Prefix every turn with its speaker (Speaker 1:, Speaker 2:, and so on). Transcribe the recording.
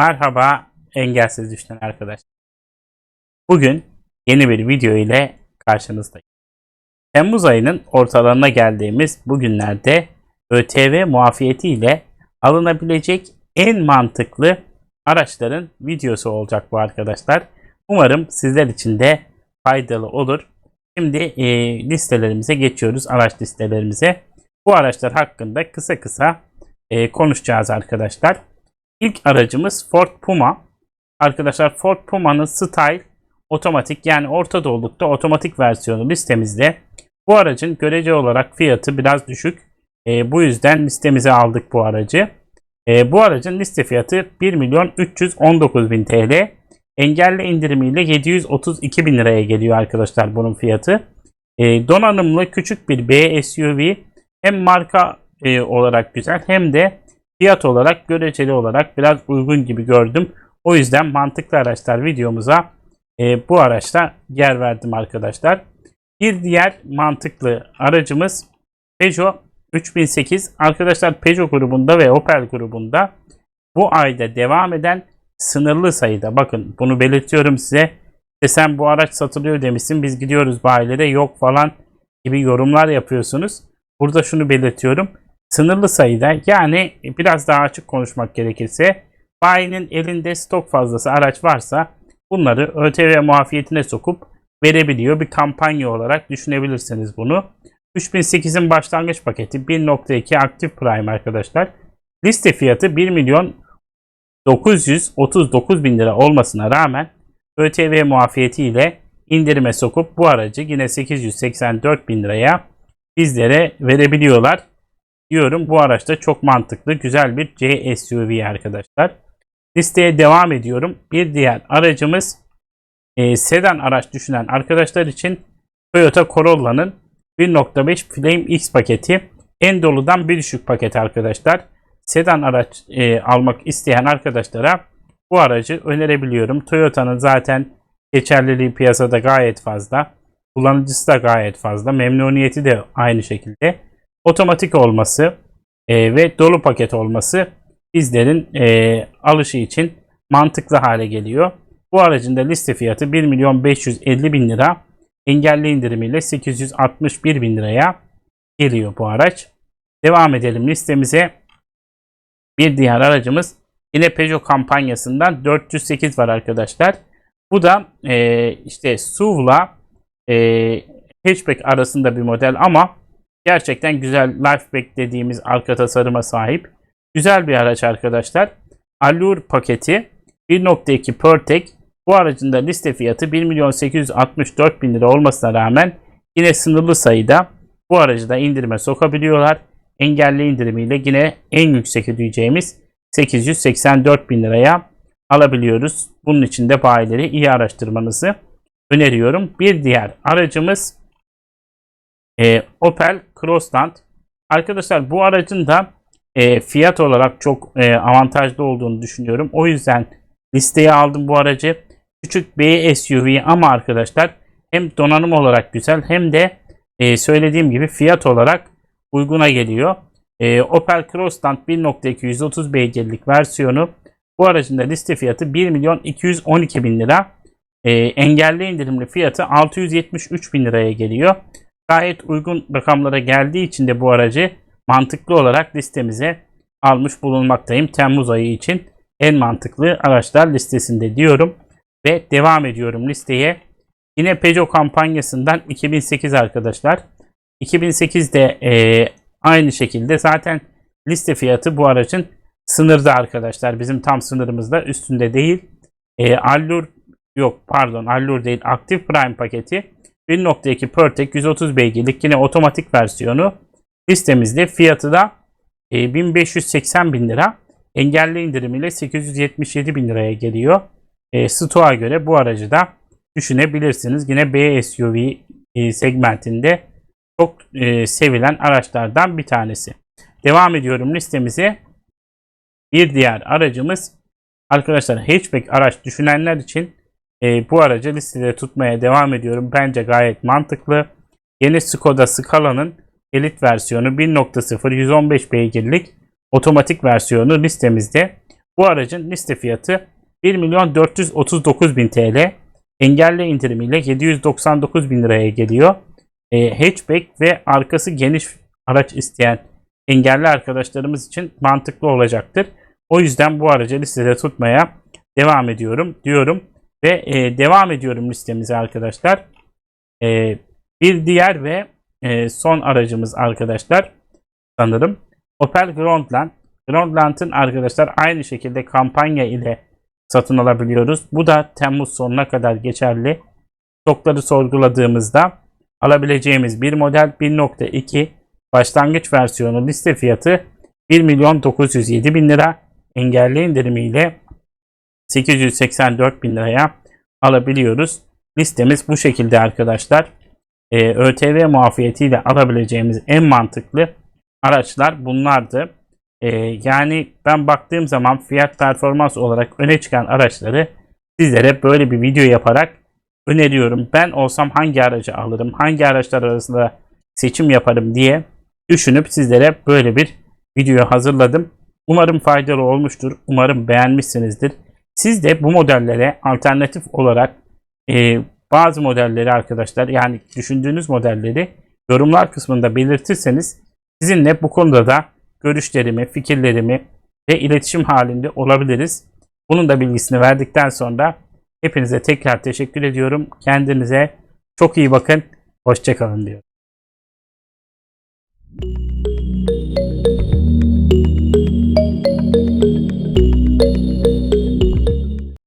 Speaker 1: Merhaba engelsiz düşen arkadaşlar. Bugün yeni bir video ile karşınızdayım. Temmuz ayının ortalarına geldiğimiz bu günlerde ÖTV muafiyeti ile alınabilecek en mantıklı araçların videosu olacak bu arkadaşlar. Umarım sizler için de faydalı olur. Şimdi e, listelerimize geçiyoruz, araç listelerimize. Bu araçlar hakkında kısa kısa e, konuşacağız arkadaşlar. İlk aracımız Ford Puma. Arkadaşlar Ford Puma'nın Style otomatik yani orta dolulukta otomatik versiyonu listemizde. Bu aracın görece olarak fiyatı biraz düşük. E, bu yüzden listemize aldık bu aracı. E, bu aracın liste fiyatı 1 milyon 319 bin TL. Engelli indirimiyle 732 bin liraya geliyor arkadaşlar bunun fiyatı. E, donanımlı küçük bir B SUV hem marka e, olarak güzel hem de fiyat olarak göreceli olarak biraz uygun gibi gördüm. O yüzden mantıklı araçlar videomuza e, bu araçta yer verdim arkadaşlar. Bir diğer mantıklı aracımız Peugeot 3008. Arkadaşlar Peugeot grubunda ve Opel grubunda bu ayda devam eden sınırlı sayıda bakın bunu belirtiyorum size. İşte sen bu araç satılıyor demişsin biz gidiyoruz bayilere yok falan gibi yorumlar yapıyorsunuz. Burada şunu belirtiyorum. Sınırlı sayıda yani biraz daha açık konuşmak gerekirse bayinin elinde stok fazlası araç varsa bunları ÖTV muafiyetine sokup verebiliyor. Bir kampanya olarak düşünebilirsiniz bunu. 3008'in başlangıç paketi 1.2 aktif prime arkadaşlar. Liste fiyatı 1 milyon 939 bin lira olmasına rağmen ÖTV muafiyeti ile indirime sokup bu aracı yine 884 bin liraya bizlere verebiliyorlar. Diyorum bu araçta çok mantıklı güzel bir C SUV arkadaşlar. Listeye devam ediyorum. Bir diğer aracımız e, sedan araç düşünen arkadaşlar için Toyota Corolla'nın 1.5 Flame X paketi en doludan bir düşük paket arkadaşlar. Sedan araç e, almak isteyen arkadaşlara bu aracı önerebiliyorum. Toyota'nın zaten geçerliliği piyasada gayet fazla. Kullanıcısı da gayet fazla. Memnuniyeti de aynı şekilde. Otomatik olması e, ve dolu paket olması bizlerin e, alışı için mantıklı hale geliyor. Bu aracın da liste fiyatı 1 milyon 550 bin lira. Engelli indirimiyle 861 bin liraya geliyor bu araç. Devam edelim listemize. Bir diğer aracımız yine Peugeot kampanyasından 408 var arkadaşlar. Bu da e, işte SUV'la e, hatchback arasında bir model ama gerçekten güzel lifeback dediğimiz arka tasarıma sahip. Güzel bir araç arkadaşlar. Allure paketi 1.2 PureTech bu aracın da liste fiyatı 1 milyon 864 bin lira olmasına rağmen yine sınırlı sayıda bu aracı da indirime sokabiliyorlar. Engelli indirimiyle yine en yüksek ödeyeceğimiz 884 bin liraya alabiliyoruz. Bunun için de bayileri iyi araştırmanızı öneriyorum. Bir diğer aracımız e, Opel Crossland. Arkadaşlar bu aracın da e, fiyat olarak çok e, avantajlı olduğunu düşünüyorum. O yüzden listeye aldım bu aracı. Küçük bir SUV ama arkadaşlar hem donanım olarak güzel hem de e, söylediğim gibi fiyat olarak uyguna geliyor. E, Opel Crossland 1.2 130 beygirlik versiyonu bu aracın da liste fiyatı 1 milyon 212 bin lira. E, engelli indirimli fiyatı 673 bin liraya geliyor. Gayet uygun rakamlara geldiği için de bu aracı mantıklı olarak listemize almış bulunmaktayım. Temmuz ayı için en mantıklı araçlar listesinde diyorum. Ve devam ediyorum listeye. Yine Peugeot kampanyasından 2008 arkadaşlar. 2008'de e, aynı şekilde zaten liste fiyatı bu aracın sınırda arkadaşlar. Bizim tam sınırımızda üstünde değil. E, Allure yok pardon Allure değil Active Prime paketi 1.2 PureTech 130 beygirlik yine otomatik versiyonu listemizde fiyatı da e, 1580 bin lira. Engelli indirimiyle 877 bin liraya geliyor. E, Stoğa göre bu aracı da düşünebilirsiniz. Yine B SUV e, segmentinde çok e, sevilen araçlardan bir tanesi. Devam ediyorum listemize. Bir diğer aracımız arkadaşlar hatchback araç düşünenler için e, bu aracı listede tutmaya devam ediyorum. Bence gayet mantıklı. Yeni Skoda Scala'nın elit versiyonu 1.0 115 beygirlik otomatik versiyonu listemizde. Bu aracın liste fiyatı 1 milyon 439 bin TL. Engelli indirimiyle 799 bin liraya geliyor. E, hatchback ve arkası geniş araç isteyen engelli arkadaşlarımız için mantıklı olacaktır. O yüzden bu aracı listede tutmaya devam ediyorum diyorum. Ve e, devam ediyorum listemize arkadaşlar. E, bir diğer ve e, son aracımız arkadaşlar sanırım Opel Grandland. Grandland'ın arkadaşlar aynı şekilde kampanya ile satın alabiliyoruz. Bu da Temmuz sonuna kadar geçerli. Stokları sorguladığımızda alabileceğimiz bir model 1.2 başlangıç versiyonu liste fiyatı 1 milyon 907 bin lira engelli indirimiyle 884 bin liraya alabiliyoruz. Listemiz bu şekilde arkadaşlar. Ee, ÖTV muafiyetiyle alabileceğimiz en mantıklı araçlar bunlardı. Ee, yani ben baktığım zaman fiyat performans olarak öne çıkan araçları sizlere böyle bir video yaparak öneriyorum. Ben olsam hangi aracı alırım, hangi araçlar arasında seçim yaparım diye düşünüp sizlere böyle bir video hazırladım. Umarım faydalı olmuştur. Umarım beğenmişsinizdir. Siz de bu modellere alternatif olarak e, bazı modelleri arkadaşlar yani düşündüğünüz modelleri yorumlar kısmında belirtirseniz sizinle bu konuda da görüşlerimi, fikirlerimi ve iletişim halinde olabiliriz. Bunun da bilgisini verdikten sonra hepinize tekrar teşekkür ediyorum. Kendinize çok iyi bakın. Hoşçakalın diyorum.